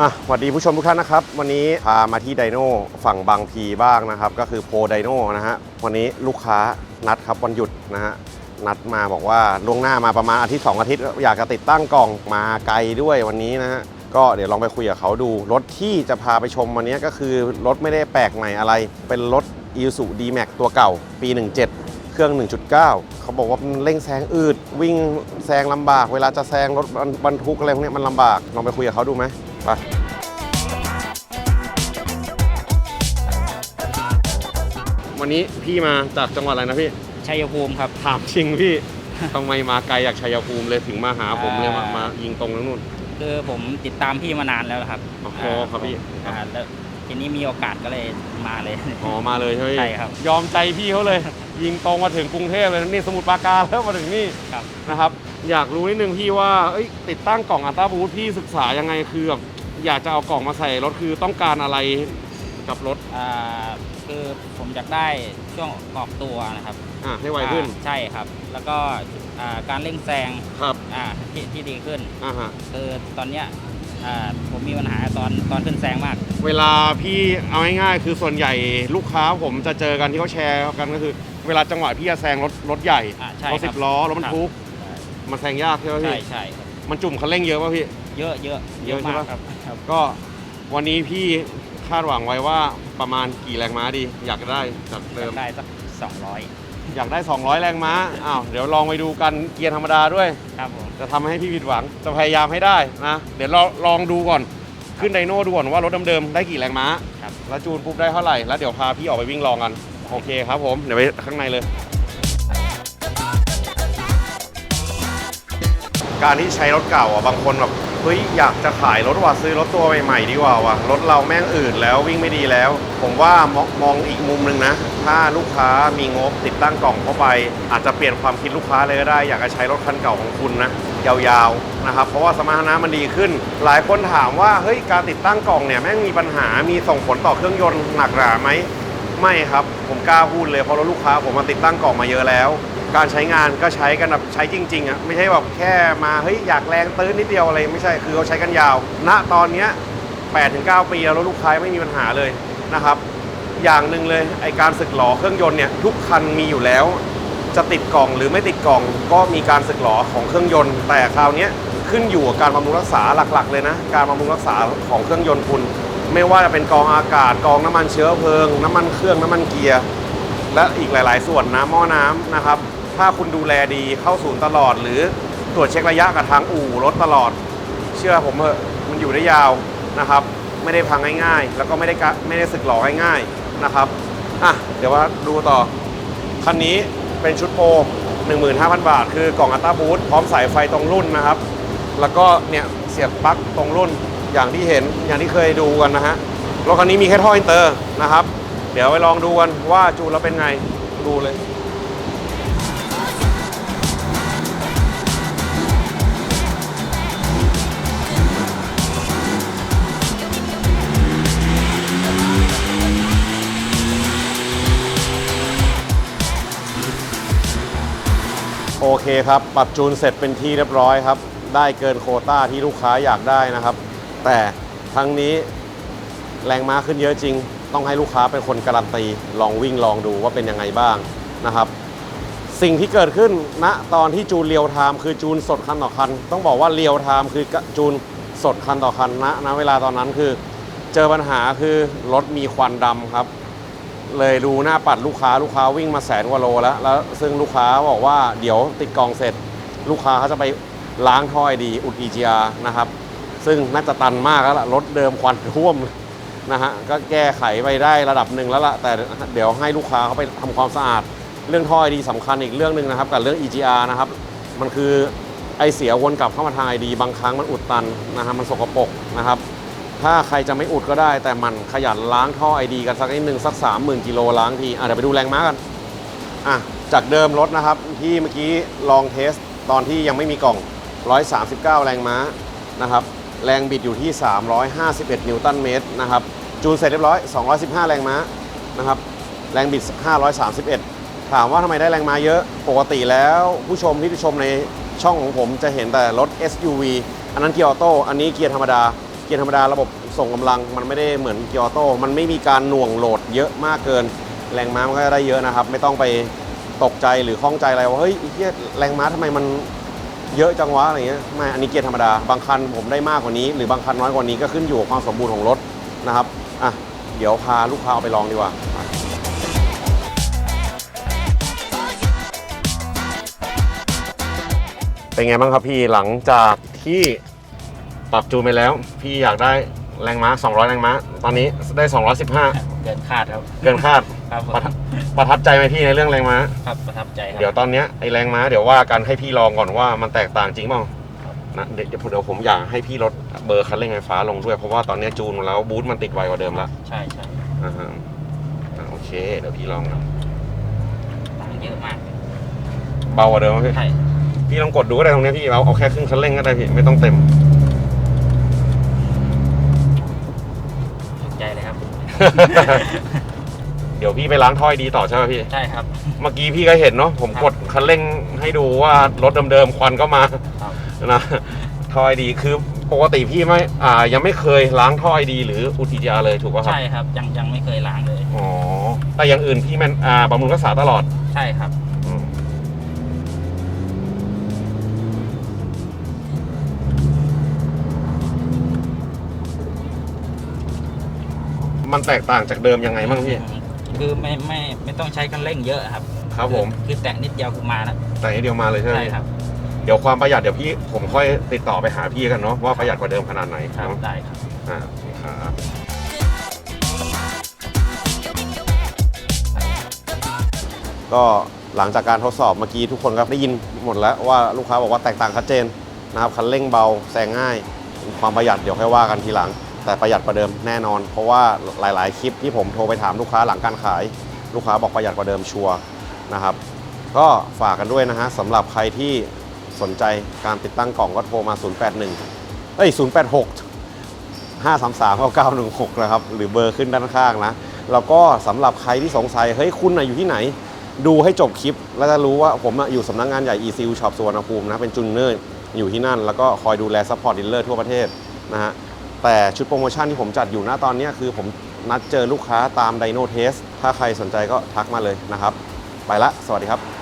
อะสวัสดีผู้ชมทุกท่านนะครับ วันนี้พามาที่ไดโน่ฝั่งบางพีบ้างนะครับ ก็คือโพไดโน่นะฮะวันนี้ลูกค้านัดครับวันหยุดนะฮะนัดมาบอกว่าล่วงหน้ามาประมาณอาทิตย์สองอาทิตย์ อยากจะติดตั้งกล่องมาไกลด้วยวันนี้นะฮะก็เดี๋ยวลองไปคุยกับเขาดู รถที่จะพาไปชมวันนี้ก็คือรถไม่ได้แปลกใหม่อะไร เป็นรถ i s u d m a x ตัวเก่า ปี 17 เครื่อง 1.9 เขาบอกว่ามันเร่งแซงอืด วิ่งแซงลำบาก เวลาจะแซงรถบรรทุกอะไรพวกนี้มันลำบากลองไปคุยกับเขาดูไหม ไปวันนี้พี่มาจากจังหวัดอะไรนะพี่ ชัยภูมิครับ ถามจริงพี่ ทำไมมาไกลจากชัยภูมิเลยถึงมาหาผมเลยมาอ่าม มายิงตรงนั้นนู่น คือผมติดตามพี่มานานแล้วนะครับอ๋อครับพี่ อ่าแล้วทีนี้มีโอกาสก็เลยมาเลย อ๋อมาเลยใช่ไหมพี่ใช่ครับยอมใจพี่เขาเลย ยิงตรงมาถึงกรุงเทพเลยนะนี่สมุทรปราการแล้วมาถึงนี่ครับ นะครับ อยากรู้นิดนึงพี่ว่าเอ้ยติดตั้งกล่องอัลตราบูทพี่ศึกษายังไงคือแบบ อยากจะเอากล่องมาใส่รถคือต้องการอะไรกับรถ อ่าคือผมอยากได้ช่วงออกตัวนะครับอะให้ไวขึ้น อ่าใช่ครับ แล้วก็อ่าการเร่งแซงครับอ่าที่ที่ดีขึ้น อ่าฮะ คือตอนเนี้ยอ่าผมมีปัญหาตอนตอนขึ้นแซงมาก เวลาพี่เอาง่ายๆคือส่วนใหญ่ลูกค้าผมจะเจอกันที่เขาแชร์กันก็คือ เวลาจังหวะพี่จะแซงรถรถใหญ่อ่าใช่รถคสิรับบล้อรถบรรทุกมันแซงยากใช่ไหมใช่พี่ใช่ครับ มันจุ่มคันเร่งเยอะป่ะพี่ เยอะเยอะเยอะใช่มาปะกครับครับ ก็วันนี้พี่คาดหวังไว้ว่าประมาณกี่แรงม้าดี อยากได้จากอเดิยามกได้สักสองร้อยอยากได้ 200 แรงม้า อ้าว เดี๋ยวลองไปดูกันเกียร์ธรรมดาด้วย ครับผม จะทำให้พี่ผิดหวัง จะพยายามให้ได้นะ เดี๋ยวเราลองดูก่อน ขึ้นไดโน่ดูก่อนว่ารถเดิมๆได้กี่แรงม้า ครับ แล้วจูนปุ๊บได้เท่าไหร่ แล้วเดี๋ยวพาพี่ออกไปวิ่งลองกัน โอเคครับผม เดี๋ยวไปข้างในเลย การที่ใช้รถเก่าอะบางคนแบบเฮ้ยอยากจะขายรถว่ะซื้อรถตัวใหม่ๆดีกว่าว่ะรถเราแม่งอื่นแล้ววิ่งไม่ดีแล้ว ผมว่ามองมองอีกมุมหนึ่งนะ ถ้าลูกค้ามีงบติดตั้งกล่องเข้าไป อาจจะเปลี่ยนความคิดลูกค้าเลยก็ได้ อยากจะใช้รถคันเก่าของคุณนะยาวๆนะครับเพราะว่าสมรรถนะมันดีขึ้น หลายคนถามว่าเฮ้ยการติดตั้งกล่องเนี่ยแม่งมีปัญหามีส่งผลต่อเครื่องยนต์หนักหนาไหมไม่ครับ ผมกล้าพูดเลยเพราะรถลูกค้าผมมาติดตั้งกล่องมาเยอะแล้ว การใช้งานก็ใช้กันแบบใช้จริงๆอะไม่ใช่แบบแค่มาเฮ้ยอยากแรงตื้นนิดเดียวอะไรไม่ใช่คือเขาใช้กันยาว ณตอนเนี้ย8ถึง9ปีแล้วรถลูกค้าไม่มีปัญหาเลยนะครับ อย่างหนึ่งเลยไอการสึกหลอเครื่องยนต์เนี่ยทุกคันมีอยู่แล้ว จะติดกล่องหรือไม่ติดกล่อง ก็มีการสึกหลอของเครื่องยนต์ แต่คราวเนี้ยขึ้นอยู่กับการบำรุงรักษาหลักๆ เลยนะ การบำรุงรักษาของเครื่องยนต์คุณ ไม่ว่าจะเป็นกองอากาศกองน้ำมันเชื้อเพลิง น้ำมันเครื่องน้ำมันเกียร์และอีกหลาย ๆ ส่วนนะหม้อน้ำนะครับ ถ้าคุณดูแลดีเข้าศูนย์ตลอด หรือตรวจเช็คระยะกับทางอู่รถตลอด เชื่อผมเถอะมันอยู่ได้ยาวนะครับ ไม่ได้พังง่ายๆ แล้วก็ไม่ได้กะไม่ได้สึกหลอง่ายๆนะครับอะเดี๋ยวว่าดูต่อ คันนี้เป็นชุดโปร15,000 บาท คือกล่องอัลตาบูทพร้อมสายไฟตรงรุ่นนะครับ แล้วก็เนี่ยเสียบปลั๊กตรงรุ่นอย่างที่เห็นอย่างที่เคยดูกันนะฮะรถคันนี้มีแค่ท่ออินเตอร์นะครับ เดี๋ยวไปลองดูกันว่าจูนแล้วเป็นไงดูเลย โอเคครับ ปรับจูนเสร็จเป็นที่เรียบร้อยครับ ได้เกินโคต้าที่ลูกค้าอยากได้นะครับ แต่ทั้งนี้แรงม้าขึ้นเยอะจริง ต้องให้ลูกค้าเป็นคนการันตี ลองวิ่งลองดูว่าเป็นยังไงบ้างนะครับ สิ่งที่เกิดขึ้นณตอนที่จูนเรียวไทม์คือจูนสดคันต่อคัน ต้องบอกว่าเรียวไทม์คือจูนสดคันต่อคันณณเวลาตอนนั้นคือ เจอปัญหาคือรถมีควันดำครับ เลยดูหน้าปัดลูกค้าลูกค้าวิ่งมาแสนกว่าโลแล้วแล้ว ซึ่งลูกค้าบอกว่าเดี๋ยวติดกองเสร็จ ลูกค้าเขาจะไปล้างท่อไอดีอุด EGR นะครับ ซึ่งน่าจะตันมากแล้วล่ะรถเดิมควันท่วมนะฮะก็แก้ไขไปได้ระดับหนึ่งแล้วล่ะแต่เดี๋ยวให้ลูกค้าเขาไปทำความสะอาด เรื่องท่อไอดีสำคัญอีกเรื่องหนึ่งนะครับกับเรื่อง EGR นะครับมันคือไอเสียวนกลับเข้ามาทางไอดีบางครั้งมันอุดตันนะฮะมันสกปรกนะครับ ถ้าใครจะไม่อุดก็ได้ แต่มันขยันล้างท่อไอดีกันสักนิดหนึ่งสัก 30,000กิโลล้างทีอะเดี๋ยวไปดูแรงม้ากันอะจากเดิมรถนะครับที่เมื่อกี้ลองเทสตอนที่ยังไม่มีกล่อง 139 แรงม้านะครับแรงบิดอยู่ที่ 351 นิวตันเมตรนะครับจูนเสร็จเรียบร้อย 215 แรงม้านะครับแรงบิด 531 ถามว่าทำไมได้แรงม้าเยอะปกติแล้วผู้ชมที่ชมในช่องของผมจะเห็นแต่รถ SUV อันนั้นเกียร์ออโต้อันนี้เกียร์ธรรมดา เกียร์ธรรมดาระบบส่งกำลังมันไม่ได้เหมือนเกียร์ออโต้ มันไม่มีการหน่วงโหลดเยอะมากเกิน แรงม้ามันก็ได้เยอะนะครับ ไม่ต้องไปตกใจหรือข้องใจอะไรว่าเฮ้ยเหี้ยแรงม้าทำไมมันเยอะจังวะอะไรเงี้ย ไม่ อันนี้เกียร์ธรรมดา บางคันผมได้มากกว่านี้ หรือบางคันน้อยกว่านี้ก็ขึ้นอยู่กับความสมบูรณ์ของรถนะครับ อะ เดี๋ยวพาลูกค้าเอาไปลองดีกว่าเป็นไงบ้างครับพี่หลังจากที่ ปรับจูนไปแล้ว พี่อยากได้แรงม้า 200 แรงม้า ตอนนี้ได้215เกินคาดครับเกินคาดครับผมประทับประทับใจไหมพี่ในเรื่องแรงม้า ครับประทับใจครับเดี๋ยวตอนเนี้ยไอแรงม้าเดี๋ยวว่ากันให้พี่ลองก่อนว่ามันแตกต่างจริงเปล่านะเดี๋ยวเดี๋ยวเดี๋ยวผมอยากให้พี่ลดเบอร์คันเร่งไฟฟ้าลงด้วยเพราะว่าตอนเนี้ยจูนแล้วบูทมันติดไวกว่าเดิมแล้วใช่ใช่อ่าฮะอ่าโอเค เดี๋ยวพี่ลองนะต่างเยอะมากเบากว่าเดิมไหมพี่ใช่พี่ลองกดดูก็ได้ตรงเนี้ยพี่เอาเอาแค่ครึ่งคันเร่งก็ได้พี่ไม่ต้องเต็ม เลยครับเดี๋ยวพี่ไปล้างถ้อยดีต่อใช่ไหมพี่ ใช่ครับ เมื่อกี้พี่ก็เห็นเนาะผมครับกดคันเร่งให้ดูว่ารถเดิมๆควันก็มาครับ นะท่อไอดีคือปกติพี่ไม่อ่ายังไม่เคยล้างท่อไอดีหรืออุทิยาเลยถูกป่ะครับใช่ครับยังยังไม่เคยล้างเลย อ๋อแต่อย่างอื่นพี่แมนอ่าบำรุงรักษาตลอด ใช่ครับ มมันแตกต่างจากเดิมยังไงบ้างพี่ คือไม่ไม่ไม่ต้องใช้คันเร่งเยอะครับครับผม อคือแตะนิดเดียวคือมาแล้วแต่นิดเดียวมาเลยใช่ไหมใช่ครับเดี๋ยวความประหยัดเดี๋ยวพี่ผมค่อยติดต่อไปหาพี่กันเนาะว่าประหยัดกว่าเดิมขนาดไหนครับเนาะได้ครับอ่าโอเคครับก็หลังจากการทดสอบเมื่อกี้ทุกคนก็ได้ยินหมดแล้วว่าลูกค้าบอกว่าแตกต่างชัดเจนนะครับคันเร่งเบาแซงง่าย ความประหยัดเดี๋ยวค่อยว่ากันทีหลัง แต่ประหยัดกว่าเดิมแน่นอน เพราะว่าหลาย ๆ คลิปที่ผมโทรไปถามลูกค้าหลังการขาย ลูกค้าบอกประหยัดกว่าเดิมชัวร์นะครับ ก็ฝากกันด้วยนะฮะสำหรับใครที่สนใจการติดตั้งกล่องก็โทรมา 081 เอ้ย 086 533 9916 นะครับ หรือเบอร์ขึ้นด้านข้างนะ แล้วก็สำหรับใครที่สงสัย เฮ้ย คุณนะอยู่ที่ไหน ดูให้จบคลิป แล้วจะรู้ว่าผมอยู่สำนักงานใหญ่ ECU Shop สุวรรณภูมินะ เป็นจุนเนอร์อยู่ที่นั่น แล้วก็คอยดูแลซัพพอร์ตดีลเลอร์ทั่วประเทศนะฮะ แต่ชุดโปรโมชั่นที่ผมจัดอยู่นะตอนนี้คือผมนัดเจอลูกค้าตามไดโนเทสถ้าใครสนใจก็ทักมาเลยนะครับ ไปละ สวัสดีครับ